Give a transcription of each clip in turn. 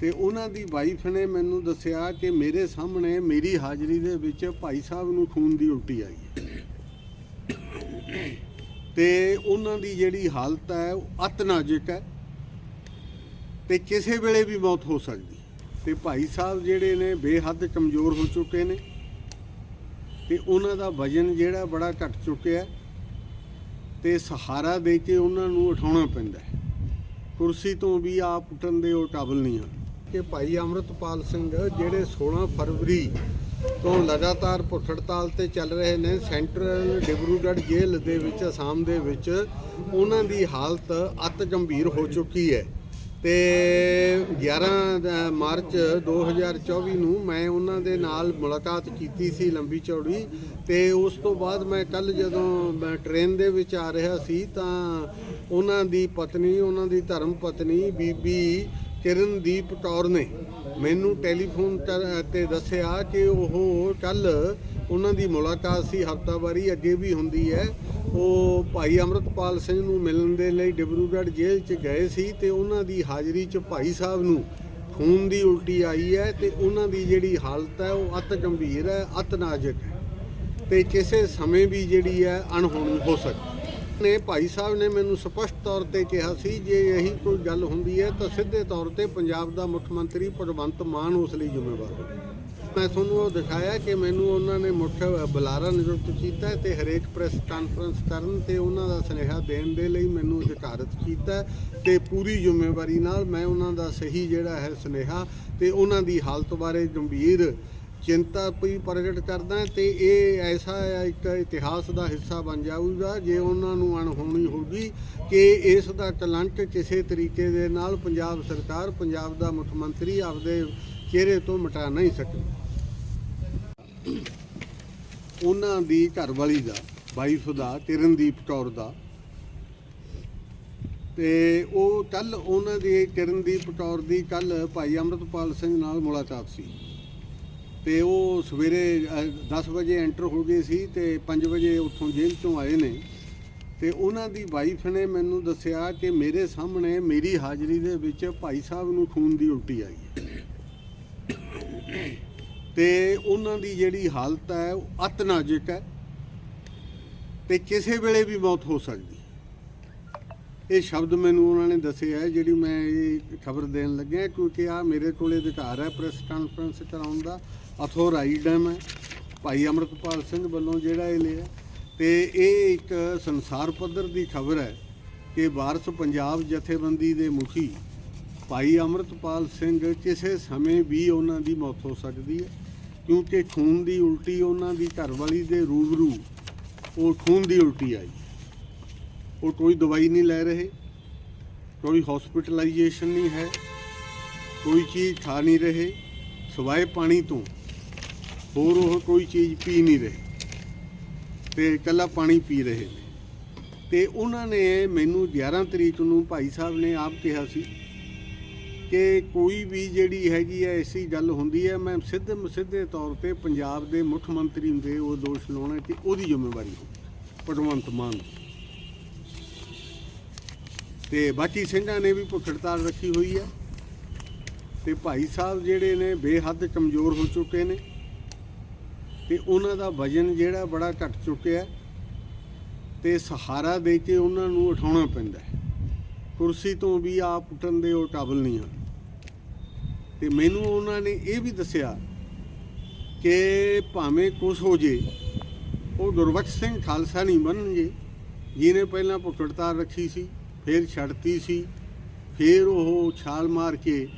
ਤੇ ਉਹਨਾਂ ਦੀ ਵਾਈਫ ਨੇ ਮੈਨੂੰ ਦੱਸਿਆ ਕਿ ਮੇਰੇ ਸਾਹਮਣੇ ਮੇਰੀ ਹਾਜ਼ਰੀ ਦੇ ਵਿੱਚ ਭਾਈ ਸਾਹਿਬ ਨੂੰ ਖੂਨ ਦੀ ਉਲਟੀ ਆਈ ਹੈ। ਤੇ ਉਹਨਾਂ ਦੀ ਜਿਹੜੀ ਹਾਲਤ ਹੈ, ਉਹ ਅਤ ਨਾਜ਼ੁਕ ਹੈ ਤੇ ਕਿਸੇ ਵੇਲੇ ਵੀ ਮੌਤ ਹੋ ਸਕਦੀ ਤੇ ਭਾਈ ਸਾਹਿਬ ਜਿਹੜੇ ਨੇ ਬੇਹੱਦ ਕਮਜ਼ੋਰ ਹੋ ਚੁੱਕੇ ਨੇ ਤੇ ਉਹਨਾਂ ਦਾ ਵਜਨ ਜਿਹੜਾ ਬੜਾ ਘਟ ਚੁੱਕਿਆ ਹੈ ਤੇ ਸਹਾਰਾ ਦੇ ਕੇ ਉਹਨਾਂ ਨੂੰ ਉਠਾਉਣਾ ਪੈਂਦਾ ਕੁਰਸੀ ਤੋਂ ਵੀ ਆਪ ਉੱਠਣ ਦੇ ਉਹ ਕਾਬਲ ਨਹੀਂ ਹਨ। ਕਿ ਭਾਈ ਅਮਰਤਪਾਲ ਸਿੰਘ, ਜਿਹੜੇ 16 ਫਰਵਰੀ ਤੋਂ ਲਗਾਤਾਰ ਭੁੱਖ ਹੜਤਾਲ ਤੇ ਚੱਲ ਰਹੇ ਨੇ, ਸੈਂਟਰਲ ਡਿਬਰੂਗੜ੍ਹ ਜੇਲ੍ਹ ਦੇ ਵਿੱਚ, ਅਸਾਮ ਦੇ ਵਿੱਚ, ਉਹਨਾਂ ਦੀ ਹਾਲਤ ਅਤ ਗੰਭੀਰ ਹੋ ਚੁੱਕੀ ਹੈ। ਤੇ 11 ਦ- ਮਾਰਚ 2024 ਨੂੰ ਮੈਂ ਉਹਨਾਂ ਦੇ ਨਾਲ ਮੁਲਾਕਾਤ ਕੀਤੀ ਸੀ ਲੰਬੀ ਚੌੜੀ, ਤੇ ਉਸ ਤੋਂ ਬਾਅਦ ਮੈਂ ਕੱਲ ਜਦੋਂ ਮੈਂ ਟ੍ਰੇਨ ਦੇ ਵਿੱਚ ਆ ਰਿਹਾ ਸੀ, ਤਾਂ ਉਹਨਾਂ ਦੀ ਪਤਨੀ, ਉਹਨਾਂ ਦੀ ਧਰਮ ਪਤਨੀ ਬੀਬੀ ਕਿਰਨਦੀਪ ਕੌਰ ਨੇ ਮੈਨੂੰ ਟੈਲੀਫੋਨ ਤੇ ਦੱਸਿਆ ਕਿ ਉਹ ਕੱਲ ਉਹਨਾਂ ਦੀ ਮੁਲਾਕਾਤ ਸੀ, ਹਫਤਾਵਾਰੀ ਅੱਗੇ ਵੀ ਹੁੰਦੀ ਹੈ। ਉਹ ਭਾਈ ਅਮਰਤਪਾਲ ਸਿੰਘ ਨੂੰ ਮਿਲਣ ਦੇ ਲਈ ਡਿਬਰੂਗੜ੍ਹ ਜੇਲ੍ਹ 'ਚ ਗਏ ਸੀ ਤੇ ਉਹਨਾਂ ਦੀ ਹਾਜ਼ਰੀ 'ਚ ਭਾਈ ਸਾਹਿਬ ਨੂੰ ਖੂਨ ਦੀ ਉਲਟੀ ਆਈ ਹੈ ਤੇ ਉਹਨਾਂ ਦੀ ਜਿਹੜੀ ਹਾਲਤ ਹੈ ਉਹ ਅਤ ਗੰਭੀਰ ਹੈ, ਅਤ ਨਾਜ਼ੁਕ ਹੈ ਤੇ ਕਿਸੇ ਸਮੇਂ ਵੀ ਜਿਹੜੀ ਹੈ ਅਣਹੋਣੀ ਹੋ ਸਕਦੀ ਨੇ ਭਾਈ ਸਾਹਿਬ ਨੇ ਮੈਨੂੰ ਸਪਸ਼ਟ ਤੌਰ ਤੇ ਕਿਹਾ ਸੀ, ਜੇ ਇਹੀ ਕੋਈ ਗੱਲ ਹੁੰਦੀ ਹੈ ਤਾਂ ਸਿੱਧੇ ਤੌਰ ਤੇ ਪੰਜਾਬ ਦਾ ਮੁੱਖ ਮੰਤਰੀ ਭਗਵੰਤ ਮਾਨ ਉਸ ਲਈ ਜ਼ਿੰਮੇਵਾਰ ਹੋਵੇ। ਮੈਂ ਤੁਹਾਨੂੰ ਉਹ ਦਿਖਾਇਆ ਕਿ ਮੈਨੂੰ ਉਹਨਾਂ ਨੇ ਮੁੱਠ ਬੁਲਾਰਾ ਨਿਯੁਕਤ ਕੀਤਾ ਹੈ ਤੇ ਹਰੇਕ ਪ੍ਰੈਸ ਕਾਨਫਰੰਸ ਕਰਨ ਤੇ ਉਹਨਾਂ ਦਾ ਸੁਨੇਹਾ ਦੇਣ ਦੇ ਲਈ ਮੈਨੂੰ ਅਧਿਕਾਰਤ ਕੀਤਾ ਹੈ ਤੇ ਪੂਰੀ ਜ਼ਿੰਮੇਵਾਰੀ ਨਾਲ ਮੈਂ ਉਹਨਾਂ ਦਾ ਸਹੀ ਜਿਹੜਾ ਹੈ ਸੁਨੇਹਾ ਤੇ ਉਹਨਾਂ ਦੀ ਹਾਲਤ ਬਾਰੇ ਗੰਭੀਰ ਚਿੰਤਾ ਵੀ ਪ੍ਰਗਟ ਕਰਦਾ ਹੈ ਤੇ ਇਹ ਐਸਾ ਇੱਕ ਇਤਿਹਾਸ ਦਾ ਹਿੱਸਾ ਬਣ ਜਾਊਗਾ, ਜੇ ਉਹਨਾਂ ਨੂੰ ਅਣਹੋਣੀ ਹੋਊਗੀ ਕਿ ਇਸ ਦਾ ਕਲੰਕ ਕਿਸੇ ਤਰੀਕੇ ਦੇ ਨਾਲ ਪੰਜਾਬ ਸਰਕਾਰ, ਪੰਜਾਬ ਦਾ ਮੁੱਖ ਮੰਤਰੀ ਆਪਦੇ ਚਿਹਰੇ ਤੋਂ ਮਿਟਾ ਨਹੀਂ ਸਕੇ। ਉਹਨਾਂ ਦੀ ਘਰਵਾਲੀ ਦਾ, ਵਾਈਫ ਦਾ, ਕਿਰਨਦੀਪ ਕੌਰ ਦਾ। ਤੇ ਉਹ ਕੱਲ ਉਹਨਾਂ ਦੀ ਕਿਰਨਦੀਪ ਕੌਰ ਦੀ ਕੱਲ ਭਾਈ ਅਮਰਤਪਾਲ ਸਿੰਘ ਨਾਲ ਮੁਲਾਕਾਤ ਸੀ। ਤੇ ਉਹ ਸਵੇਰੇ ਅ, 10 ਵਜੇ ਐਂਟਰ ਹੋ ਗਏ ਸੀ ਤੇ 5 ਵਜੇ ਉੱਥੋਂ ਜੇਲ੍ਹ ਤੋਂ ਆਏ ਨੇ। ਤੇ ਉਹਨਾਂ ਦੀ ਵਾਈਫ ਨੇ ਮੈਨੂੰ ਦੱਸਿਆ ਕਿ ਮੇਰੇ ਸਾਹਮਣੇ ਮੇਰੀ ਹਾਜ਼ਰੀ ਦੇ ਵਿੱਚ ਭਾਈ ਸਾਹਿਬ ਨੂੰ ਖੂਨ ਦੀ ਉਲਟੀ ਆਈ ਹੈ। ਤੇ ਉਹਨਾਂ ਦੀ ਜਿਹੜੀ ਹਾਲਤ ਹੈ ਉਹ ਅਤ ਨਾਜ਼ੁਕ ਹੈ ਤੇ ਕਿਸੇ ਵੇਲੇ ਵੀ ਮੌਤ ਹੋ ਸਕਦੀ ਇਹ ਸ਼ਬਦ ਮੈਨੂੰ ਉਹਨਾਂ ਨੇ ਦੱਸਿਆ ਜਿਹੜੀ ਮੈਂ ਇਹ ਖਬਰ ਦੇਣ ਲੱਗਿਆ ਕਿਉਂਕਿ ਆ ਮੇਰੇ ਕੋਲੇ ਅਧਿਕਾਰ ਹੈ ਪ੍ਰੈਸ ਕਾਨਫਰੰਸ ਕਰਾਉਣ ਦਾ। ਅਥੋਰਾਈਡ ਹੈ ਭਾਈ ਅਮਰਤਪਾਲ ਸਿੰਘ ਵੱਲੋਂ ਜਿਹੜਾ ਇਹ ਲਿਆ। ਤੇ ਇਹ ਇੱਕ ਸੰਸਾਰ ਪੱਧਰ ਦੀ ਖਬਰ ਹੈ ਕਿ ਵਾਰਸ ਪੰਜਾਬ ਜਥੇਬੰਦੀ ਦੇ ਮੁਖੀ ਭਾਈ ਅਮਰਤਪਾਲ ਸਿੰਘ ਕਿਸੇ ਸਮੇਂ ਵੀ ਉਹਨਾਂ ਦੀ ਮੌਤ ਹੋ ਸਕਦੀ ਹੈ, ਕਿਉਂਕਿ ਖੂਨ ਦੀ ਉਲਟੀ ਉਹਨਾਂ ਦੀ ਘਰਵਾਲੀ ਦੇ ਰੂਬਰੂ, ਉਹ ਖੂਨ ਦੀ ਉਲਟੀ ਆਈ। ਉਹ ਕੋਈ ਦਵਾਈ ਨਹੀਂ ਲੈ ਰਹੇ, ਕੋਈ ਹਸਪੀਟਲਾਈਜੇਸ਼ਨ ਨਹੀਂ ਹੈ, ਕੋਈ ਚੀਜ਼ ਖਾ ਨਹੀਂ ਰਹੇ, ਸਵਾਏ ਪਾਣੀ ਤੋਂ ਹੋਰ ਉਹ ਕੋਈ ਚੀਜ਼ ਪੀ ਨਹੀਂ ਰਹੇ। ਤੇ ਇਕੱਲਾ ਪਾਣੀ ਪੀ ਰਹੇ ਨੇ। ਤੇ ਉਹਨਾਂ ਨੇ ਮੈਨੂੰ 11 ਤਰੀਕ ਨੂੰ ਭਾਈ ਸਾਹਿਬ ਨੇ ਆਪ ਕਿਹਾ ਸੀ ਕਿ ਕੋਈ ਵੀ ਜਿਹੜੀ ਹੈਗੀ ਹੈ ਐਸੀ ਗੱਲ ਹੁੰਦੀ ਹੈ ਮੈਂ ਸਿੱਧੇ ਸਿੱਧੇ ਤੌਰ ਤੇ ਪੰਜਾਬ ਦੇ ਮੁੱਖ ਮੰਤਰੀ ਦੇ ਉਹ ਦੋਸ਼ ਲਾਉਣਾ ਕਿ ਉਹਦੀ ਜ਼ਿੰਮੇਵਾਰੀ ਹੋਵੇ ਭਗਵੰਤ ਮਾਨ ਦੀ। ਤੇ ਬਾਕੀ ਸਿੰਘਾਂ ਨੇ ਵੀ ਭੁੱਖ ਹੜਤਾਲ ਰੱਖੀ ਹੋਈ ਹੈ ਤੇ ਭਾਈ ਸਾਹਿਬ ਜਿਹੜੇ ਨੇ ਬੇਹੱਦ ਕਮਜ਼ੋਰ ਹੋ ਚੁੱਕੇ ਨੇ। ਤੇ ਉਹਨਾਂ ਦਾ ਵਜਨ ਜਿਹੜਾ ਬੜਾ ਘਟ ਚੁੱਕਿਆ ਹੈ ਤੇ ਸਹਾਰਾ ਦੇ ਕੇ ਉਹਨਾਂ ਨੂੰ ਉਠਾਉਣਾ ਪੈਂਦਾ ਹੈ। ਕੁਰਸੀ ਤੋਂ ਵੀ ਆਪ ਉੱਠਣ ਦੇ ਉਹ ਕਾਬਲ ਨਹੀਂ ਹਨ। ਤੇ ਮੈਨੂੰ ਉਹਨਾਂ ਨੇ ਇਹ ਵੀ ਦੱਸਿਆ ਕਿ ਭਾਵੇਂ ਕੁਛ ਹੋ ਜੇ, ਉਹ ਗੁਰਬਖਸ਼ ਸਿੰਘ ਖਾਲਸਾ ਨਹੀਂ ਬਣਨਗੇ। ਜਿਹਨੇ ਪਹਿਲਾਂ ਭੁੱਖ ਰੱਖੀ ਸੀ, ਫਿਰ ਛੱਡਤੀ ਸੀ, ਫਿਰ ਉਹ ਛਾਲ ਮਾਰ ਕੇ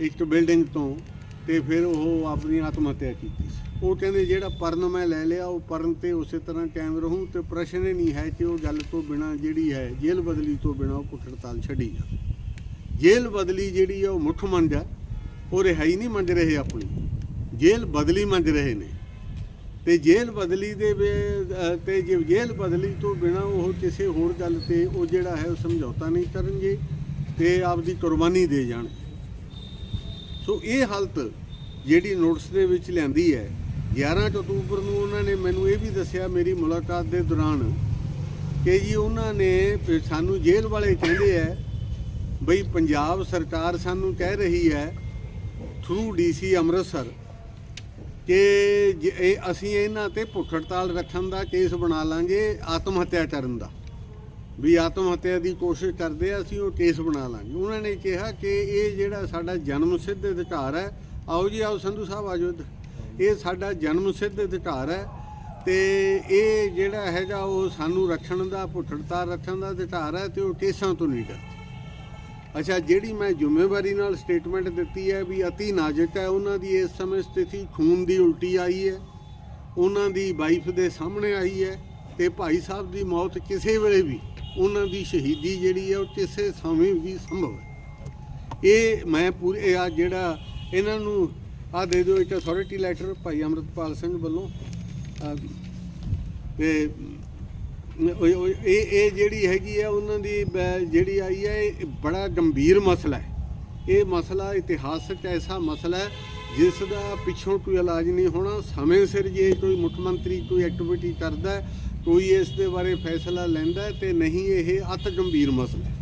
ਇੱਕ ਬਿਲਡਿੰਗ ਤੋਂ ਤੇ ਫਿਰ ਉਹ ਆਪਣੀ ਆਤਮ ਹੱਤਿਆ ਕੀਤੀ ਸੀ। ਉਹ ਕਹਿੰਦੇ ਜਿਹੜਾ ਪਰਨ ਮੈਂ ਲੈ ਲਿਆ, ਉਹ ਪਰਨ ਤੇ ਉਸੇ ਤਰ੍ਹਾਂ ਕਾਇਮ ਰਹੂੰ ਤੇ ਪ੍ਰਸ਼ਨ ਹੀ ਨਹੀਂ ਹੈ ਕਿ ਉਹ ਗੱਲ ਤੋਂ ਬਿਨਾ ਜਿਹੜੀ ਹੈ ਜੇਲ੍ਹ ਬਦਲੀ ਤੋਂ ਬਿਨਾ ਉਹ ਭੁੱਖ ਹੜਤਾਲ ਛੱਡੀ ਜਾ ਜੇਲ੍ਹ ਬਦਲੀ ਜਿਹੜੀ ਆ ਉਹ ਮੁੱਠ ਮੰਗ ਹੈ ਉਹ ਰਿਹਾਈ ਨਹੀਂ ਮੰਜ ਰਹੇ ਆਪਣੀ। ਜੇਲ੍ਹ ਬਦਲੀ ਮੰਜ ਰਹੇ ਨੇ। ਤੇ ਜੇਲ੍ਹ ਬਦਲੀ ਦੇ ਤੇ ਜੇ ਜੇਲ੍ਹ ਬਦਲੀ ਤੋਂ ਬਿਨਾ ਉਹ ਕਿਸੇ ਹੋਰ ਗੱਲ ਤੇ ਉਹ ਜਿਹੜਾ ਹੈ ਉਹ ਸਮਝੌਤਾ ਨਹੀਂ ਕਰਨਗੇ ਤੇ ਆਪਦੀ ਕੁਰਬਾਨੀ ਦੇ ਜਾਣ ਸੋ ਇਹ ਹਾਲਤ ਜਿਹੜੀ ਨੋਟਿਸ ਦੇ ਵਿੱਚ ਲਿਆਂਦੀ ਹੈ 11 ਅਕਤੂਬਰ ਨੂੰ ਉਹਨਾਂ ਨੇ ਮੈਨੂੰ ਇਹ ਵੀ ਦੱਸਿਆ ਮੇਰੀ ਮੁਲਾਕਾਤ ਦੇ ਦੌਰਾਨ ਕਿ ਜੀ ਉਹਨਾਂ ਨੇ ਸਾਨੂੰ ਜੇਲ੍ਹ ਵਾਲੇ ਕਹਿੰਦੇ ਆ, ਬਈ ਪੰਜਾਬ ਸਰਕਾਰ ਸਾਨੂੰ ਕਹਿ ਰਹੀ ਹੈ ਥਰੂ ਡੀਸੀ ਅੰਮ੍ਰਿਤਸਰ ਕਿ ਜੇ ਇਹ ਅਸੀਂ ਇਹਨਾਂ ਤੇ ਭੁੱਖ ਹੜਤਾਲ ਰੱਖਣ ਦਾ ਕੇਸ ਬਣਾ ਲਾਂਗੇ ਆਤਮ ਹੱਤਿਆ ਕਰਨ ਦਾ ਵੀ ਆਤਮ ਹੱਤਿਆ ਦੀ ਕੋਸ਼ਿਸ਼ ਕਰਦੇ ਆ, ਅਸੀਂ ਉਹ ਕੇਸ ਬਣਾ ਲਾਂਗੇ ਉਹਨਾਂ ਨੇ ਕਿਹਾ ਕਿ ਇਹ ਜਿਹੜਾ ਸਾਡਾ ਜਨਮ ਸਿੱਧ ਅਧਿਕਾਰ ਹੈ, ਆਓ ਜੀ ਆਓ ਸੰਧੂ ਸਾਹਿਬ ਆਜੋ ਇੱਧਰ। ਇਹ ਸਾਡਾ ਜਨਮ ਸਿੱਧ ਅਧਿਕਾਰ ਹੈ ਤੇ ਇਹ ਜਿਹੜਾ ਹੈਗਾ ਉਹ ਸਾਨੂੰ ਰੱਖਣ ਦਾ ਭੁੱਖ ਰੱਖਣ ਦਾ ਅਧਿਕਾਰ ਹੈ ਤੇ ਉਹ ਕੇਸਾਂ ਤੋਂ ਨਹੀਂ ਡਰਦੇ। ਅੱਛਾ, ਜਿਹੜੀ ਮੈਂ ਜ਼ਿੰਮੇਵਾਰੀ ਨਾਲ ਸਟੇਟਮੈਂਟ ਦਿੱਤੀ ਹੈ ਵੀ ਅਤੀ ਨਾਜ਼ੁਕ ਹੈ, ਉਹਨਾਂ ਦੀ ਇਸ ਸਮੇਂ ਸਥਿਤੀ ਖੂਨ ਦੀ ਉਲਟੀ ਆਈ ਹੈ, ਉਹਨਾਂ ਦੀ ਵਾਈਫ ਦੇ ਸਾਹਮਣੇ ਆਈ ਹੈ ਤੇ ਭਾਈ ਸਾਹਿਬ ਦੀ ਮੌਤ ਕਿਸੇ ਵੇਲੇ ਵੀ ਉਹਨਾਂ ਦੀ ਸ਼ਹੀਦੀ ਜਿਹੜੀ ਹੈ ਉਹ ਕਿਸੇ ਸਮੇਂ ਵੀ ਸੰਭਵ ਹੈ। ਇਹ ਮੈਂ ਪੂਰੇ ਆ ਜਿਹੜਾ ਇਹਨਾਂ ਨੂੰ ਆ ਦੇ ਦਿਓ ਇੱਕ ਅਥਾਰਟੀ ਲੈਟਰ ਭਾਈ ਅਮਰਤਪਾਲ ਸਿੰਘ ਵੱਲੋਂ। ਆਹ, ਤੇ ਇਹ ਇਹ ਜਿਹੜੀ ਹੈਗੀ ਆ ਉਹਨਾਂ ਦੀ ਬ- ਜਿਹੜੀ ਆਈ ਹੈ ਇਹ ਬੜਾ ਗੰਭੀਰ ਮਸਲਾ ਹੈ। ਇਹ ਮਸਲਾ ਇਤਿਹਾਸਕ ਐਸਾ ਮਸਲਾ ਹੈ ਜਿਸ ਦਾ ਪਿੱਛੋਂ ਕੋਈ ਇਲਾਜ ਨਹੀਂ ਹੋਣਾ। ਸਮੇਂ ਸਿਰ ਜੇ ਕੋਈ ਮੁੱਖ ਮੰਤਰੀ ਕੋਈ ਐਕਟੀਵਿਟੀ ਕਰਦਾ ਕੋਈ ਇਸ ਦੇ ਬਾਰੇ ਫੈਸਲਾ ਲੈਂਦਾ ਹੈ ਤੇ ਨਹੀਂ ਇਹ ਅਤ ਗੰਭੀਰ ਮਸਲਾ ਹੈ।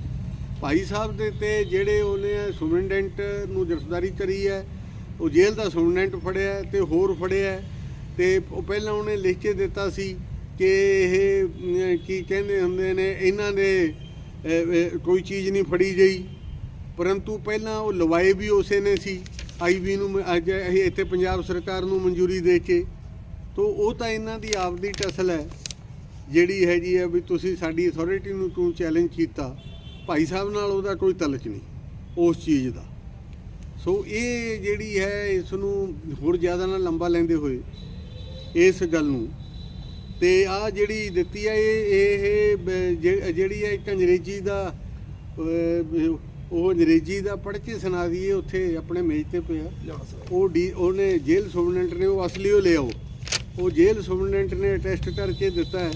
ਭਾਈ ਸਾਹਿਬ ਦੇ ਤੇ ਜਿਹੜੇ ਉਹਨੇ ਸੁਪਰਡੈਂਟ ਨੂੰ ਗ੍ਰਿਫਤਾਰੀ ਕਰੀ ਹੈ ਉਹ ਜੇਲ੍ਹ ਦਾ ਸੁਪਰਡੈਂਟ ਫੜਿਆ ਹੈ ਤੇ ਹੋਰ ਫੜਿਆ ਹੈ ਤੇ ਉਹ ਪਹਿਲਾਂ ਉਹਨੇ ਲਿਖ ਕੇ ਦਿੱਤਾ ਸੀ ਕਿ ਇਹ ਕੀ ਕਹਿੰਦੇ ਹੁੰਦੇ ਨੇ, ਇਹਨਾਂ ਦੇ ਕੋਈ ਚੀਜ਼ ਨਹੀਂ ਫੜੀ ਗਈ। ਪਰੰਤੂ ਪਹਿਲਾਂ ਉਹ ਲਵਾਏ ਵੀ ਉਸੇ ਨੇ ਸੀ। ਆਈਬੀ ਨੂੰ ਅੱਜ ਇਹ ਇੱਥੇ ਪੰਜਾਬ ਸਰਕਾਰ ਨੂੰ ਮਨਜ਼ੂਰੀ ਦੇ ਕੇ। ਤੋ ਉਹ ਤਾਂ ਇਹਨਾਂ ਦੀ ਆਪਦੀ ਟਸਲ ਹੈ, ਜਿਹੜੀ ਹੈਗੀ ਹੈ ਵੀ ਤੁਸੀਂ ਸਾਡੀ ਅਥਾਰਟੀ ਨੂੰ ਕਿਉਂ ਚੈਲੰਜ ਕੀਤਾ। ਭਾਈ ਸਾਹਿਬ ਨਾਲ ਉਹਦਾ ਕੋਈ ਤਲਕ ਨਹੀਂ, ਉਸ ਚੀਜ਼ ਦਾ। ਸੋ ਇਹ ਜਿਹੜੀ ਹੈ, ਇਸ ਨੂੰ ਹੋਰ ਜ਼ਿਆਦਾ ਨਾ ਲੰਬਾ ਲੈਂਦੇ ਹੋਏ, ਇਸ ਗੱਲ ਨੂੰ। ਤੇ ਆ ਜਿਹੜੀ ਦਿੱਤੀ ਹੈ ਇਹ ਇਹ ਜਿਹੜੀ ਹੈ ਇੱਕ ਅੰਗਰੇਜ਼ੀ ਦਾ ਉਹ ਅੰਗਰੇਜ਼ੀ ਦਾ ਪੜ੍ਹ ਕੇ ਸੁਣਾ ਦਈਏ, ਉੱਥੇ ਆਪਣੇ ਮੇਜ਼ ਤੇ ਪਿਆ। ਉਹ ਡੀ, ਉਹਨੇ ਜੇਲ੍ਹ ਸੁਪਰਡੈਂਟ ਨੇ, ਉਹ ਅਸਲੀ ਉਹ ਲਿਆਓ ਉਹ ਜੇਲ੍ਹ ਸੁਪਰਡੈਂਟ ਨੇ ਟੈਸਟ ਕਰਕੇ ਦਿੱਤਾ ਹੈ।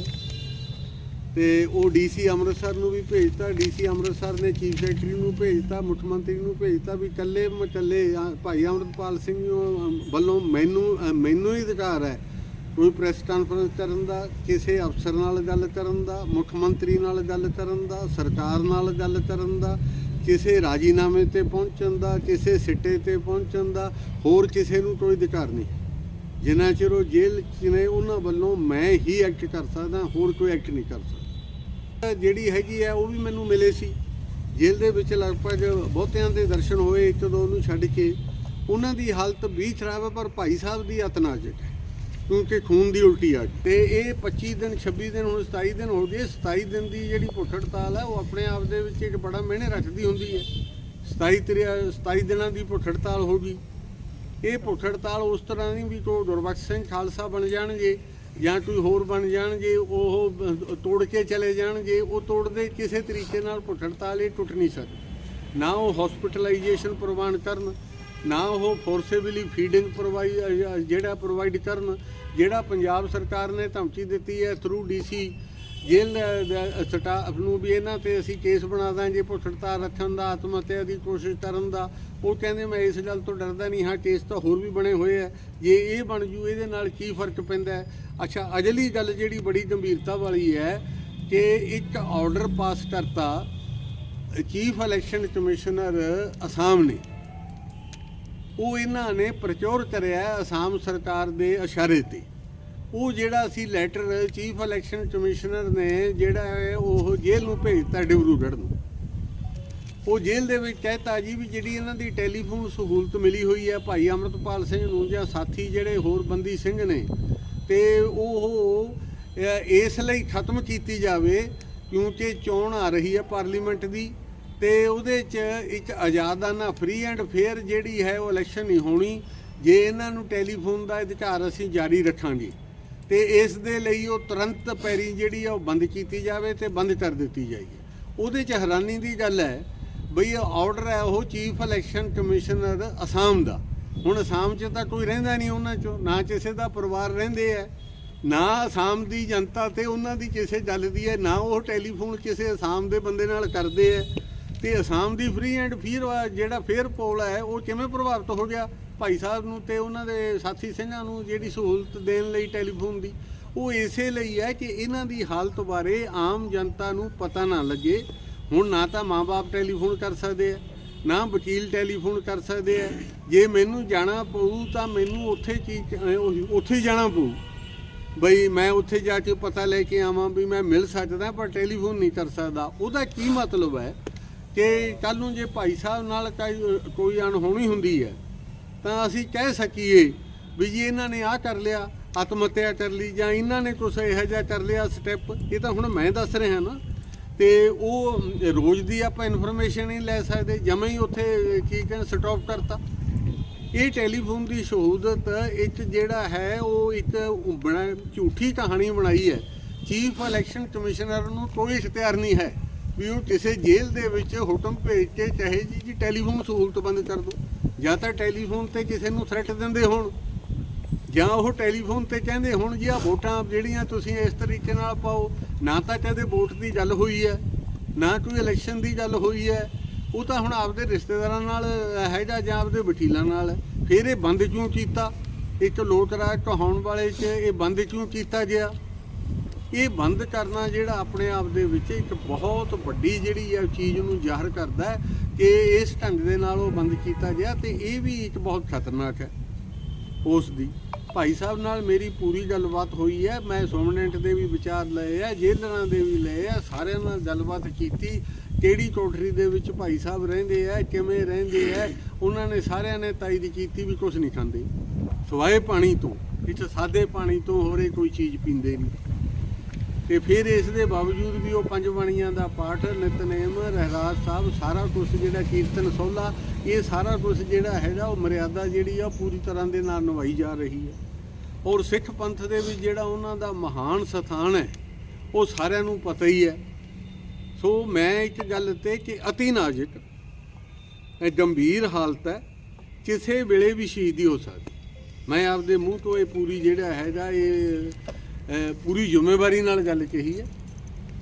ਤੇ ਉਹ ਡੀਸੀ ਅੰਮ੍ਰਿਤਸਰ ਨੂੰ ਵੀ ਭੇਜਤਾ ਡੀਸੀ ਅੰਮ੍ਰਿਤਸਰ ਨੇ ਚੀਫ ਸੈਕਟਰੀ ਨੂੰ ਭੇਜਤਾ ਮੁੱਖ ਮੰਤਰੀ ਨੂੰ ਭੇਜਤਾ ਵੀ ਕੱਲੇ ਮਚੱਲੇ ਭਾਈ ਅਮਰਪਾਲ ਸਿੰਘ ਨੂੰ, ਵੱਲੋਂ ਮੈਨੂੰ ਮੈਨੂੰ ਹੀ ਅਧਿਕਾਰ ਹੈ ਕੋਈ ਪ੍ਰੈਸ ਕਾਨਫਰੰਸ ਕਰਨ ਦਾ ਕਿਸੇ ਅਫਸਰ ਨਾਲ ਗੱਲ ਕਰਨ ਦਾ ਮੁੱਖ ਮੰਤਰੀ ਨਾਲ ਗੱਲ ਕਰਨ ਦਾ ਸਰਕਾਰ ਨਾਲ ਗੱਲ ਕਰਨ ਦਾ ਕਿਸੇ ਰਾਜੀਨਾਮੇ ਤੇ ਪਹੁੰਚਣ ਦਾ ਕਿਸੇ ਸਿੱਟੇ ਤੇ ਪਹੁੰਚਣ ਦਾ ਹੋਰ ਕਿਸੇ ਨੂੰ ਕੋਈ ਅਧਿਕਾਰ ਨਹੀਂ। ਜਿੰਨਾ ਚਿਰ ਉਹ ਜੇਲ੍ਹ 'ਚ ਨੇ ਉਹਨਾਂ ਵੱਲੋਂ ਮੈਂ ਹੀ ਐਕਟ ਕਰ ਸਕਦਾ ਹੋਰ ਕੋਈ ਐਕਟ ਨਹੀਂ ਕਰ ਸਕਦਾ। ਜਿਹੜੀ ਹੈਗੀ ਹੈ, ਉਹ ਵੀ ਮੈਨੂੰ ਮਿਲੇ ਸੀ। ਜੇਲ੍ਹ ਦੇ ਵਿੱਚ ਲਗਭਗ ਬਹੁਤਿਆਂ ਦੇ ਦਰਸ਼ਨ ਹੋਏ ਇੱਕ ਦੋ ਨੂੰ ਛੱਡ ਕੇ। ਉਹਨਾਂ ਦੀ ਹਾਲਤ ਵੀ ਖਰਾਬ ਹੈ, ਪਰ ਭਾਈ ਸਾਹਿਬ ਦੀ ਅਤਨਾਜਕ ਹੈ, ਕਿਉਂਕਿ ਖੂਨ ਦੀ ਉਲਟੀ ਆ ਗਈ। ਤੇ ਇਹ 25 ਦਿਨ 26 ਦਿਨ, ਹੁਣ 27 ਦਿਨ ਹੋ ਗਏ। 27 ਦਿਨ ਦੀ ਜਿਹੜੀ ਭੁੱਖ ਹੜਤਾਲ ਹੈ, ਉਹ ਆਪਣੇ ਆਪ ਦੇ ਵਿੱਚ ਇੱਕ ਬੜਾ ਮਹਿਣੇ ਰੱਖਦੀ ਹੁੰਦੀ ਹੈ। 27 ਤਰੀ 27 ਦਿਨਾਂ ਦੀ ਭੁੱਖ ਹੜਤਾਲ ਹੋ ਗਈ। ਇਹ ਭੁੱਖ ਹੜਤਾਲ ਉਸ ਤਰ੍ਹਾਂ ਨਹੀਂ ਵੀ ਕੋਈ ਗੁਰਬਖਸ਼ ਸਿੰਘ ਖਾਲਸਾ ਬਣ ਜਾਣਗੇ। ਜਾਂ ਕੋਈ ਹੋਰ ਬਣ ਜਾਣਗੇ, ਉਹ ਤੋੜ ਕੇ ਚਲੇ ਜਾਣਗੇ, ਉਹ ਤੋੜਦੇ ਕਿਸੇ ਤਰੀਕੇ ਨਾਲ ਭੁੱਖ ਇਹ ਟੁੱਟ ਨਹੀਂ ਸਕਦੀ। ਨਾ ਉਹ ਹਸਪੀਟਲਾਈਜੇਸ਼ਨ ਪ੍ਰਵਾਨ ਕਰਨ, ਨਾ ਉਹ ਫੋਰਸੇਬਲੀ ਫੀਡਿੰਗ ਪ੍ਰੋਵਾਈਡ ਜਿਹੜਾ ਪ੍ਰੋਵਾਈਡ ਕਰਨ, ਜਿਹੜਾ ਪੰਜਾਬ ਸਰਕਾਰ ਨੇ ਧਮਕੀ ਦਿੱਤੀ ਹੈ ਥਰੂ ਡੀਸੀ ਜੇਲ੍ਹ ਸਟਾਫ ਨੂੰ ਵੀ ਇਹਨਾਂ ਤੇ ਅਸੀਂ ਕੇਸ ਬਣਾ ਦਾਂਗੇ ਭੁੱਖ ਹੜਤਾਲ ਰੱਖਣ ਦਾ, ਆਤਮ ਹੱਤਿਆ ਦੀ ਕੋਸ਼ਿਸ਼ ਕਰਨ ਦਾ, ਉਹ ਕਹਿੰਦੇ ਮੈਂ ਇਸ ਗੱਲ ਤੋਂ ਡਰਦਾ ਨਹੀਂ ਹਾਂ, ਕੇਸ ਤਾਂ ਹੋਰ ਵੀ ਬਣੇ ਹੋਏ ਆ। ਜੇ ਇਹ ਬਣ ਜੂ, ਇਹਦੇ ਨਾਲ ਕੀ ਫ਼ਰਕ ਪੈਂਦਾ ਅੱਛਾ ਅਜਲੀ ਗੱਲ ਜਿਹੜੀ ਬੜੀ ਗੰਭੀਰਤਾ ਵਾਲੀ ਹੈ ਕਿ ਇੱਕ ਆਰਡਰ ਪਾਸ ਕਰਤਾ ਚੀਫ ਇਲੈਕਸ਼ਨ ਕਮਿਸ਼ਨਰ ਅਸਾਮ ਨੇ। ਉਹ ਇਹਨਾਂ ਨੇ ਪ੍ਰਚੋਰ ਕਰਿਆ ਅਸਾਮ ਸਰਕਾਰ ਦੇ ਇਸ਼ਾਰੇ ਤੇ। ਉਹ ਜਿਹੜਾ ਅਸੀਂ ਲੈਟਰ ਚੀਫ ਇਲੈਕਸ਼ਨ ਕਮਿਸ਼ਨਰ ਨੇ ਜਿਹੜਾ ਹੈ, ਉਹ ਜੇਲ੍ਹ ਨੂੰ ਭੇਜਤਾ ਡਿਬਰੂਗੜ੍ਹ ਨੂੰ। ਉਹ ਜੇਲ੍ਹ ਦੇ ਵਿੱਚ ਕਹਿਤਾ ਜੀ ਵੀ ਜਿਹੜੀ ਇਹਨਾਂ ਦੀ ਟੈਲੀਫੋਨ ਸਹੂਲਤ ਮਿਲੀ ਹੋਈ ਹੈ ਭਾਈ ਅਮਰਤਪਾਲ ਸਿੰਘ ਨੂੰ ਜਾਂ ਸਾਥੀ ਜਿਹੜੇ ਹੋਰ ਬੰਦੀ ਸਿੰਘ ਨੇ, ਤੇ ਉਹ ਇਸ ਲਈ ਖਤਮ ਕੀਤੀ ਜਾਵੇ ਕਿਉਂਕਿ ਚੋਣ ਆ ਰਹੀ ਹੈ ਪਾਰਲੀਮੈਂਟ ਦੀ, ਤੇ ਉਹਦੇ 'ਚ ਇੱਕ ਆਜ਼ਾਦਾਨਾ ਫ੍ਰੀ ਐਂਡ ਫੇਅਰ ਜਿਹੜੀ ਹੈ ਉਹ ਇਲੈਕਸ਼ਨ ਨਹੀਂ ਹੋਣੀ। ਜੇ ਇਹਨਾਂ ਨੂੰ ਟੈਲੀਫੋਨ ਦਾ ਅਧਿਕਾਰ ਅਸੀਂ ਜਾਰੀ ਰੱਖਾਂਗੇ। ਤੇ ਇਸ ਦੇ ਲਈ ਉਹ ਤੁਰੰਤ ਪੈਰੀ ਜਿਹੜੀ ਆ ਉਹ ਬੰਦ ਕੀਤੀ ਜਾਵੇ ਤੇ ਬੰਦ ਕਰ ਦਿੱਤੀ ਜਾਏਗੀ। ਉਹਦੇ 'ਚ ਹੈਰਾਨੀ ਦੀ ਗੱਲ ਹੈ ਬਈ ਆਰਡਰ ਹੈ ਉਹ ਚੀਫ ਇਲੈਕਸ਼ਨ ਕਮਿਸ਼ਨਰ ਅਸਾਮ ਦਾ। ਹੁਣ ਅਸਾਮ 'ਚ ਤਾਂ ਕੋਈ ਰਹਿੰਦਾ ਨਹੀਂ ਉਹਨਾਂ 'ਚੋਂ, ਨਾ ਕਿਸੇ ਦਾ ਪਰਿਵਾਰ ਰਹਿੰਦੇ ਹੈ ਨਾ ਅਸਾਮ ਦੀ ਜਨਤਾ ਤੇ ਉਹਨਾਂ ਦੀ ਕਿਸੇ ਗੱਲ ਦੀ ਹੈ, ਨਾ ਉਹ ਟੈਲੀਫੋਨ ਕਿਸੇ ਅਸਾਮ ਦੇ ਬੰਦੇ ਨਾਲ ਕਰਦੇ ਹੈ ਤੇ ਅਸਾਮ ਦੀ ਫ੍ਰੀ ਐਂਡ ਫੀਰ ਜਿਹੜਾ ਫੇਅਰ ਪੋਲ ਹੈ, ਉਹ ਕਿਵੇਂ ਪ੍ਰਭਾਵਿਤ ਹੋ ਗਿਆ? ਭਾਈ ਸਾਹਿਬ ਨੂੰ ਤੇ ਉਹਨਾਂ ਦੇ ਸਾਥੀ ਸਿੰਘਾਂ ਨੂੰ ਜਿਹੜੀ ਸਹੂਲਤ ਦੇਣ ਲਈ ਟੈਲੀਫੋਨ ਦੀ, ਉਹ ਇਸੇ ਲਈ ਹੈ ਕਿ ਇਹਨਾਂ ਦੀ ਹਾਲਤ ਬਾਰੇ ਆਮ ਜਨਤਾ ਨੂੰ ਪਤਾ ਨਾ ਲੱਗੇ। ਹੁਣ ਨਾ ਤਾਂ ਮਾਂ-ਬਾਪ ਟੈਲੀਫੋਨ ਕਰ ਸਕਦੇ ਆ, ਨਾ ਵਕੀਲ ਟੈਲੀਫੋਨ ਕਰ ਸਕਦੇ ਆ। ਜੇ ਮੈਨੂੰ ਜਾਣਾ ਪਊ ਤਾਂ ਮੈਨੂੰ ਉੱਥੇ ਕੀ ਉੱਥੇ ਜਾਣਾ ਪਊ। ਬਈ ਮੈਂ ਉੱਥੇ ਜਾ ਕੇ ਪਤਾ ਲੈ ਕੇ ਆਵਾਂ ਵੀ ਮੈਂ ਮਿਲ ਸਕਦਾ ਪਰ ਟੈਲੀਫੋਨ ਨਹੀਂ ਕਰ ਸਕਦਾ। ਉਹਦਾ ਕੀ ਮਤਲਬ ਹੈ ਕਿ ਕੱਲ ਨੂੰ ਜੇ ਭਾਈ ਸਾਹਿਬ ਨਾਲ ਕੋਈ- ਕੋਈ ਅਣਹੋਣੀ ਹੁੰਦੀ ਹੈ ਤਾਂ ਅਸੀਂ ਕਹਿ ਸਕੀਏ ਵੀ ਜੀ ਇਹਨਾਂ ਨੇ ਆਹ ਕਰ ਲਿਆ ਆਤਮ ਹੱਤਿਆ ਕਰ ਲਈ ਜਾਂ ਇਹਨਾਂ ਨੇ ਕੁਛ ਇਹੋ ਜਿਹਾ ਕਰ ਲਿਆ ਸਟੈਪ ਇਹ ਤਾਂ ਹੁਣ ਮੈਂ ਦੱਸ ਰਿਹਾ ਨਾ। ਤੇ ਉਹ ਰੋਜ਼ ਦੀ ਆਪਾਂ ਇਨਫੋਰਮੇਸ਼ਨ ਨਹੀਂ ਲੈ ਸਕਦੇ, ਜਮੇ ਹੀ ਉੱਥੇ, ਕੀ ਕਹਿੰਦੇ ਸਟਾਪ ਕਰਤਾ। ਇਹ ਟੈਲੀਫੋਨ ਦੀ ਸ਼ਹੂਦਤ ਇੱਕ ਜਿਹੜਾ ਹੈ, ਉਹ ਇੱਕ ਬਣਾ, ਝੂਠੀ ਕਹਾਣੀ ਬਣਾਈ ਹੈ। ਚੀਫ ਇਲੈਕਸ਼ਨ ਕਮਿਸ਼ਨਰ ਨੂੰ ਕੋਈ ਇਖਤਿਆਰ ਨਹੀਂ ਹੈ ਵੀ ਉਹ ਕਿਸੇ ਜੇਲ੍ਹ ਦੇ ਵਿੱਚ ਹੁਕਮ ਭੇਜ ਕੇ ਚਾਹੇ ਜੀ ਜੀ ਟੈਲੀਫੋਨ ਸਹੂਲਤ ਬੰਦ ਕਰ ਦਿਓ। ਜਾਂ ਤਾਂ ਟੈਲੀਫੋਨ ਤੇ ਕਿਸੇ ਨੂੰ ਥ੍ਰੈਟ ਦਿੰਦੇ ਹੋਣ, ਜਾਂ ਉਹ ਟੈਲੀਫੋਨ ਤੇ ਕਹਿੰਦੇ ਹੁਣ ਜੀ ਆ ਵੋਟਾਂ ਜਿਹੜੀਆਂ ਤੁਸੀਂ ਇਸ ਤਰੀਕੇ ਨਾਲ ਪਾਓ, ਨਾ ਤਾਂ ਕਦੇ ਵੋਟ ਦੀ ਗੱਲ ਹੋਈ ਹੈ, ਨਾ ਕੋਈ ਇਲੈਕਸ਼ਨ ਦੀ ਗੱਲ ਹੋਈ ਹੈ, ਉਹ ਤਾਂ ਹੁਣ ਆਪਦੇ ਰਿਸ਼ਤੇਦਾਰਾਂ ਨਾਲ ਹੈਗਾ ਜਾਂ ਆਪਦੇ ਵਕੀਲਾਂ ਨਾਲ ਫਿਰ ਇਹ ਬੰਦ ਕਿਉਂ ਕੀਤਾ? ਇੱਕ ਲੋਕ ਰਾਜ ਕਹਾਉਣ ਵਾਲੇ 'ਚ ਇਹ ਬੰਦ ਕਿਉਂ ਕੀਤਾ ਗਿਆ? ਇਹ ਬੰਦ ਕਰਨਾ ਜਿਹੜਾ ਆਪਣੇ ਆਪ ਦੇ ਵਿੱਚ ਇੱਕ ਬਹੁਤ ਵੱਡੀ ਜਿਹੜੀ ਹੈ ਚੀਜ਼ ਨੂੰ ਜ਼ਾਹਰ ਕਰਦਾ ਹੈ ਕਿ ਇਸ ਢੰਗ ਦੇ ਨਾਲ ਉਹ ਬੰਦ ਕੀਤਾ ਗਿਆ ਤੇ ਇਹ ਵੀ ਇੱਕ ਬਹੁਤ ਖਤਰਨਾਕ ਹੈ ਉਸ ਦੀ। ਭਾਈ ਸਾਹਿਬ ਨਾਲ ਮੇਰੀ ਪੂਰੀ ਗੱਲਬਾਤ ਹੋਈ ਹੈ, ਮੈਂ ਸੋਮਨੈਂਟ ਦੇ ਵੀ ਵਿਚਾਰ ਲਏ ਆ ਜੇਲਰਾਂ ਦੇ ਵੀ ਲਏ ਆ, ਸਾਰਿਆਂ ਨਾਲ ਗੱਲਬਾਤ ਕੀਤੀ, ਕਿਹੜੀ ਕੋਠਰੀ ਦੇ ਵਿੱਚ ਭਾਈ ਸਾਹਿਬ ਰਹਿੰਦੇ ਆ, ਕਿਵੇਂ ਰਹਿੰਦੇ ਆ, ਉਹਨਾਂ ਨੇ ਸਾਰਿਆਂ ਨੇ ਤਾਈ ਦੀ ਕੀਤੀ ਵੀ ਕੁਝ ਨਹੀਂ ਖਾਂਦੇ। ਸਵਾਏ ਪਾਣੀ ਤੋਂ, ਇੱਥੇ ਸਾਦੇ ਪਾਣੀ ਤੋਂ ਹੋਰੇ ਕੋਈ ਚੀਜ਼ ਪੀਂਦੇ ਨਹੀਂ। ਤੇ ਫਿਰ ਇਸ ਦੇ ਬਾਵਜੂਦ ਵੀ ਉਹ ਪੰਜ ਬਾਣੀਆਂ ਦਾ ਪਾਠ, ਨਿਤਨੇਮ ਰਹਿਰਾਜ ਸਾਹਿਬ, ਸਾਰਾ ਕੁਝ ਜਿਹੜਾ ਕੀਰਤਨ, ਸੋਲਾ, ਇਹ ਸਾਰਾ ਕੁਝ ਜਿਹੜਾ ਹੈਗਾ ਉਹ ਮਰਿਆਦਾ ਜਿਹੜੀ ਆ ਉਹ ਪੂਰੀ ਤਰ੍ਹਾਂ ਦੇ ਨਾਲ ਨਿਭਾਈ ਜਾ ਰਹੀ ਹੈ। ਔਰ ਸਿੱਖ ਪੰਥ ਦੇ ਵਿੱਚ ਜਿਹੜਾ ਉਹਨਾਂ ਦਾ ਮਹਾਨ ਸਥਾਨ ਹੈ, ਉਹ ਸਾਰਿਆਂ ਨੂੰ ਪਤਾ ਹੀ ਹੈ। ਸੋ ਮੈਂ ਇੱਕ ਗੱਲ ਤੇ ਕਿ ਅਤੀ ਨਾਜ਼ੁਕ ਗੰਭੀਰ ਹਾਲਤ ਹੈ, ਕਿਸੇ ਵੇਲੇ ਵੀ ਸ਼ਹੀਦੀ ਹੋ ਸਕਦੀ। ਮੈਂ ਆਪਦੇ ਮੂੰਹ ਤੋਂ ਇਹ ਪੂਰੀ ਜਿਹੜਾ ਹੈਗਾ ਇਹ ਪੂਰੀ ਜ਼ਿੰਮੇਵਾਰੀ ਨਾਲ ਗੱਲ ਕਹੀ ਹੈ।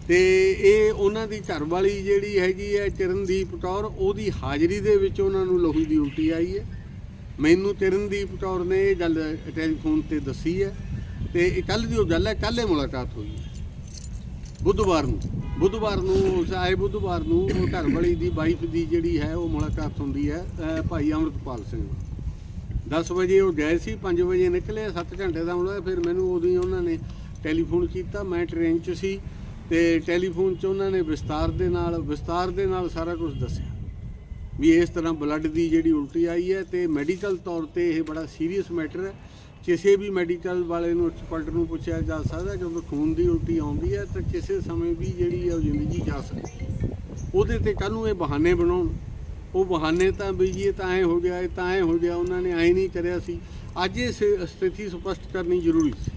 ਤੇ ਇਹ ਉਹਨਾਂ ਦੀ ਘਰ ਵਾਲੀ ਜਿਹੜੀ ਹੈਗੀ ਹੈ ਚਰਨਦੀਪ ਕੌਰ, ਉਹਦੀ ਹਾਜ਼ਰੀ ਦੇ ਵਿੱਚ ਉਹਨਾਂ ਨੂੰ ਲਹੂ ਦੀ ਉਲਟੀ ਆਈ ਹੈ। ਮੈਨੂੰ ਚਰਨਦੀਪ ਕੌਰ ਨੇ ਇਹ ਗੱਲ ਟੈਲੀਫੋਨ ਤੇ ਦੱਸੀ ਹੈ ਤੇ ਇਹ ਕੱਲ ਦੀ ਉਹ ਗੱਲ ਹੈ, ਕੱਲ੍ਹ ਇਹ ਮੁਲਾਕਾਤ ਹੋਈ ਹੈ। ਬੁੱਧਵਾਰ ਨੂੰ ਬੁੱਧਵਾਰ ਨੂੰ ਉਸ ਆਏ ਬੁੱਧਵਾਰ ਨੂੰ ਉਹ ਘਰ ਵਾਲੀ ਦੀ ਵਾਈਫ ਦੀ ਜਿਹੜੀ ਹੈ, ਉਹ ਮੁਲਾਕਾਤ ਹੁੰਦੀ ਹੈ ਭਾਈ ਅਮਰਤਪਾਲ ਸਿੰਘ ਨਾਲ। 10 ਵਜੇ ਉਹ ਗਏ ਸੀ 5 ਵਜੇ ਨਿਕਲੇ 7 ਘੰਟੇ ਦਾ ਹੁੰਦਾ ਫਿਰ ਮੈਨੂੰ ਉਦੋਂ ਹੀ ਉਹਨਾਂ ਨੇ ਟੈਲੀਫੋਨ ਕੀਤਾ। ਮੈਂ ਟ੍ਰੇਨ 'ਚ ਸੀ ਤੇ ਟੈਲੀਫੋਨ 'ਚ ਉਹਨਾਂ ਨੇ ਵਿਸਤਾਰ ਦੇ ਨਾਲ, ਵਿਸਤਾਰ ਦੇ ਨਾਲ ਸਾਰਾ ਕੁਝ ਦੱਸਿਆ ਵੀ ਇਸ ਤਰ੍ਹਾਂ ਬਲੱਡ ਦੀ ਜਿਹੜੀ ਉਲਟੀ ਆਈ ਹੈ ਤੇ ਮੈਡੀਕਲ ਤੌਰ ਤੇ ਇਹ ਬੜਾ ਸੀਰੀਅਸ ਮੈਟਰ ਹੈ। ਕਿਸੇ ਵੀ ਮੈਡੀਕਲ ਵਾਲੇ ਨੂੰ ਐਕਸਪਰਟ ਨੂੰ ਪੁੱਛਿਆ ਜਾ ਸਕਦਾ ਜਦੋਂ ਖੂਨ ਦੀ ਉਲਟੀ ਆਉਂਦੀ ਹੈ, ਤਾਂ ਕਿਸੇ ਸਮੇਂ ਵੀ ਜਿਹੜੀ ਹੈ ਉਹ ਜ਼ਿੰਦਗੀ ਜਾ ਸਕਦੀ ਉਹਦੇ ਤੇ ਕੱਲ ਨੂੰ ਇਹ ਬਹਾਨੇ ਬਣਾਉਣ। ਉਹ ਬਹਾਨੇ ਤਾਂ ਵੀ ਜੀ, ਇਹ ਤਾਂ ਐ ਹੋ ਗਿਆ, ਇਹ ਤਾਂ ਐ ਹੋ ਗਿਆ, ਉਹਨਾਂ ਨੇ ਐ ਨਹੀਂ ਕਰਿਆ ਸੀ। ਅੱਜ ਇਹ ਸ- ਸਥਿਤੀ ਸਪਸ਼ਟ ਕਰਨੀ ਜ਼ਰੂਰੀ ਸੀ।